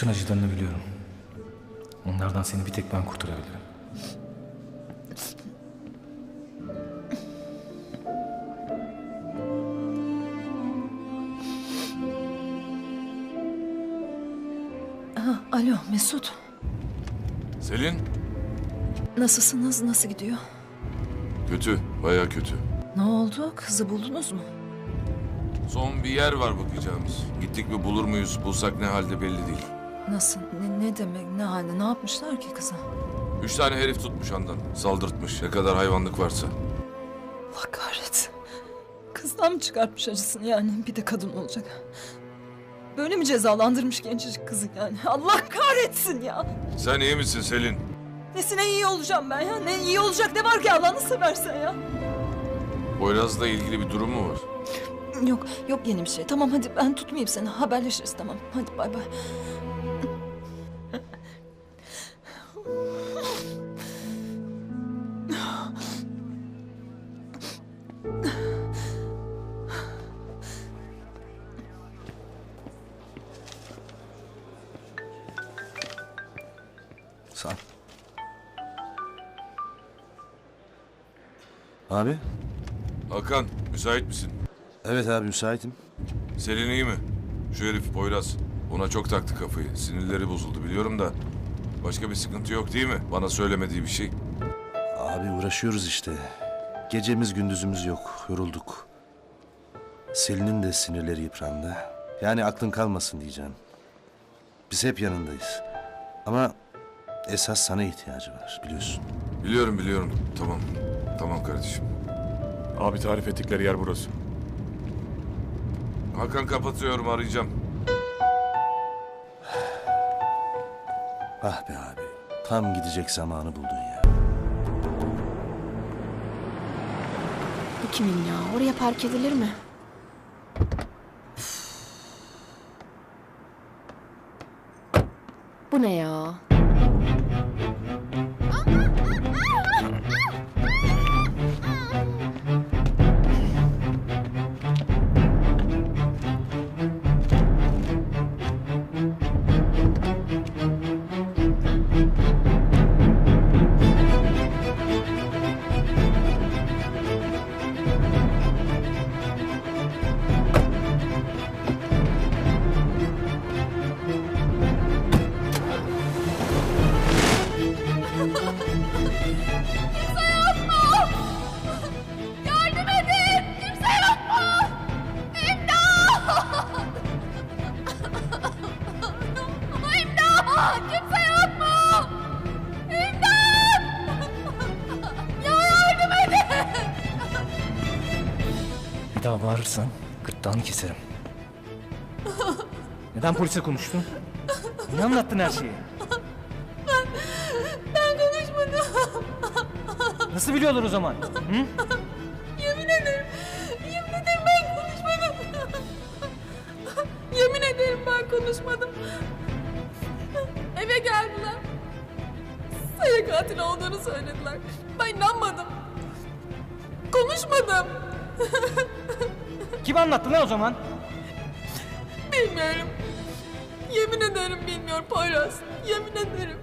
Bütün acılarını biliyorum. Onlardan seni bir tek ben kurtarabilirim. Ha, alo Mesut. Selin? Nasılsınız? Nasıl gidiyor? Kötü, baya kötü. Ne oldu? Kızı buldunuz mu? Son bir yer var bakacağımız. Gittik mi bulur muyuz, bulsak ne halde belli değil. Nasıl? Ne, ne demek? Ne halde? Ne yapmışlar ki kıza? Üç tane herif tutmuş andan. Saldırtmış, ne kadar hayvanlık varsa. Allah kahretsin. Kızdan mı çıkartmış acısını yani? Bir de kadın olacak. Böyle mi cezalandırmış gencecik kızı yani? Allah kahretsin ya. Sen iyi misin Selin? Nesine iyi olacağım ben ya? Ne iyi olacak ne var ki Allah'ını seversen ya? Poyraz'la ilgili bir durum mu var? Yok yok yeni bir şey. Tamam hadi ben tutmayayım seni. Haberleşiriz tamam. Hadi bay bay. Abi? Hakan, müsait misin? Evet abi müsaitim. Selin iyi mi? Şu herif Poyraz. Ona çok taktı kafayı. Sinirleri bozuldu biliyorum da. Başka bir sıkıntı yok değil mi? Bana söylemediği bir şey. Abi uğraşıyoruz işte. Gecemiz gündüzümüz yok. Yorulduk. Selin'in de sinirleri yıprandı. Yani aklın kalmasın diyeceğim. Biz hep yanındayız. Ama esas sana ihtiyacı var biliyorsun. Biliyorum biliyorum. Tamam. Tamam kardeşim. Abi tarif ettikleri yer burası. Hakan kapatıyorum arayacağım. Ah be abi. Tam gidecek zamanı buldun ya. Bu kimin ya? Oraya park edilir mi? Bu ne ya? Daha bağırırsan gırtlağını keserim. Neden polise konuştun? Niye anlattın her şeyi? Ben konuşmadım. Nasıl biliyorlar o zaman? Hı? Yemin ederim. Yemin ederim ben konuşmadım. Yemin ederim ben konuşmadım. Eve geldiler. Saya katil olduğunu söylediler. Ben inanmadım. Konuşmadım. Kim anlattı lan o zaman? Bilmiyorum. Yemin ederim bilmiyorum Poyraz. Yemin ederim.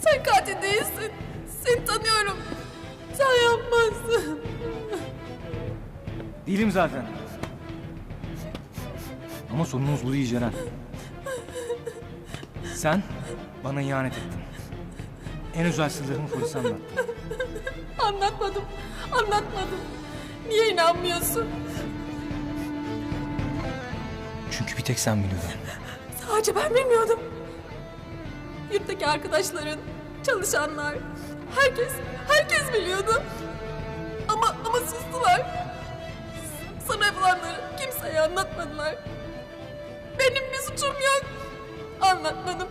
Sen katil değilsin. Seni tanıyorum. Sen yapmazsın. Değilim zaten. Ama sorunumuz bu değil Ceren. Sen bana ihanet ettin. En özel sırlarını polise anlattın. Anlatmadım. Anlatmadım. Niye inanmıyorsun? Çünkü bir tek sen biliyordun. Sadece ben bilmiyordum. Yurttaki arkadaşların, çalışanlar, herkes, herkes biliyordu. Ama ama sustular. Sana yapılanları kimseye anlatmadılar. Benim bir suçum yok. Anlatmadım.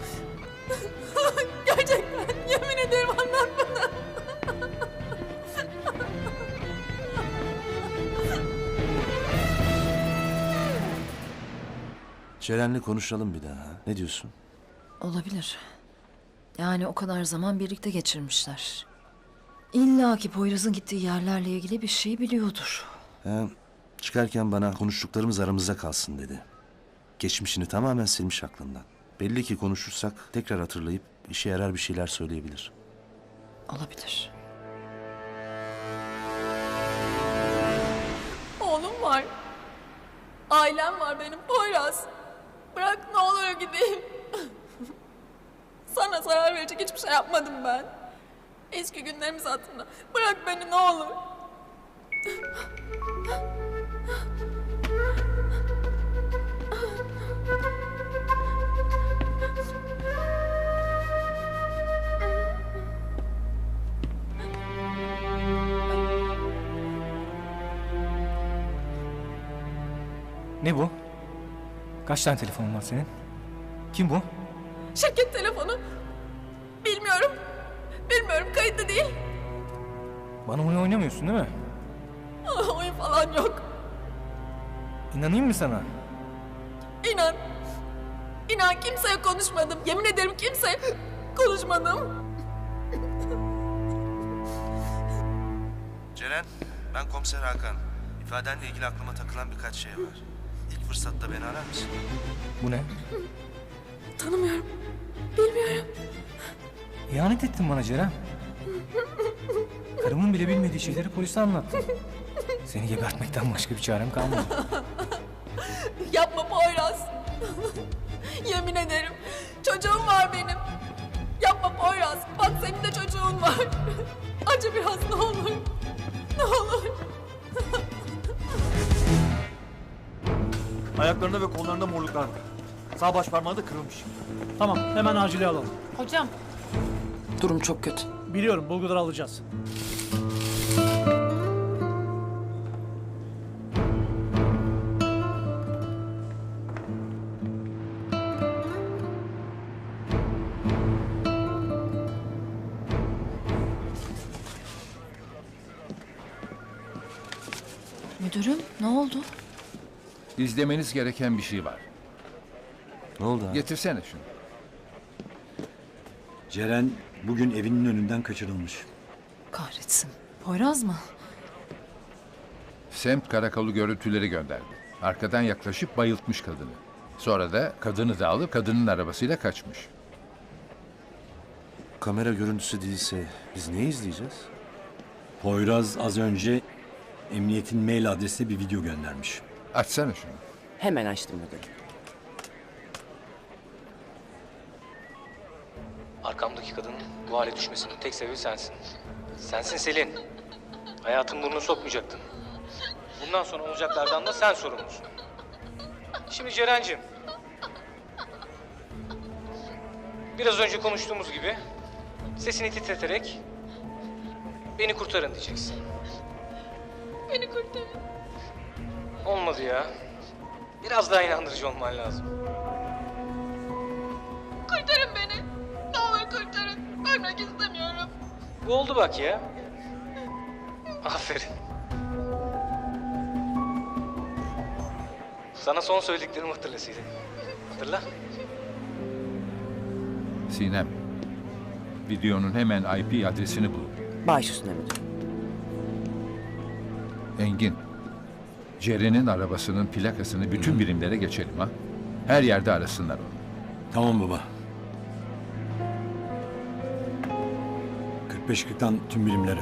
Ceren'le konuşalım bir daha. ha? Ne diyorsun? Olabilir. Yani o kadar zaman birlikte geçirmişler. İlla ki Poyraz'ın gittiği yerlerle ilgili bir şey biliyordur. Ha, çıkarken bana konuştuklarımız aramızda kalsın dedi. Geçmişini tamamen silmiş aklından. Belli ki konuşursak tekrar hatırlayıp işe yarar bir şeyler söyleyebilir. Olabilir. Oğlum var. Ailem var benim Poyraz. Bırak ne olur gideyim. Sana zarar verecek hiçbir şey yapmadım ben. Eski günlerimiz hatırına. Bırak beni ne olur. Ne bu? Kaç tane telefonun var senin? Kim bu? Şirket telefonu. Bilmiyorum. Bilmiyorum kayıtlı değil. Bana oyun oynamıyorsun değil mi? Oyun falan yok. İnanayım mı sana? İnan. İnan kimseye konuşmadım. Yemin ederim kimseye konuşmadım. Ceren, ben komiser Hakan. İfadenle ilgili aklıma takılan birkaç şey var. İlk fırsatta beni arar mısın? Bu ne? Tanımıyorum. Bilmiyorum. İhanet ettin bana Ceren. Karımın bile bilmediği şeyleri polise anlattın. Seni gebertmekten başka bir çarem kalmadı. Yapma Poyraz. Yemin ederim. Çocuğum var benim. Yapma Poyraz. Bak senin de çocuğun var. Acı biraz Ayaklarında ve kollarında morluklar var. Sağ baş parmağı da kırılmış. Tamam, hemen acile alalım. Hocam. Durum çok kötü. Biliyorum, bulguları alacağız. Müdürüm ne oldu? İzlemeniz gereken bir şey var. Ne oldu abi? Getirsene şunu. Ceren bugün evinin önünden kaçırılmış. Kahretsin. Poyraz mı? Semt karakolu görüntüleri gönderdi. Arkadan yaklaşıp bayıltmış kadını. Sonra da kadını da alıp kadının arabasıyla kaçmış. Kamera görüntüsü değilse biz ne izleyeceğiz? Poyraz az önce emniyetin mail adresine bir video göndermiş. Açsana şunu. Hemen açtım müdür. Arkamdaki kadının bu hale düşmesinin tek sebebi sensin. Sensin Selin. Hayatın burnunu sokmayacaktın. Bundan sonra olacaklardan da sen sorumlusun. Şimdi Ceren'cim. Biraz önce konuştuğumuz gibi sesini titreterek beni kurtarın diyeceksin. Beni kurtarın. Olmadı ya. Biraz daha inandırıcı olman lazım. Kurtarın beni. Ne olur kurtarın. Ölmek istemiyorum. Bu oldu bak ya. Aferin. Sana son söylediklerimi hatırla Selin. Hatırla. Sinem. Videonun hemen IP adresini bul. Baş üstüne müdür. Engin. Ceren'in arabasının plakasını bütün birimlere geçelim ha. Her yerde arasınlar onu. Tamam baba. 45-40'tan tüm birimlere.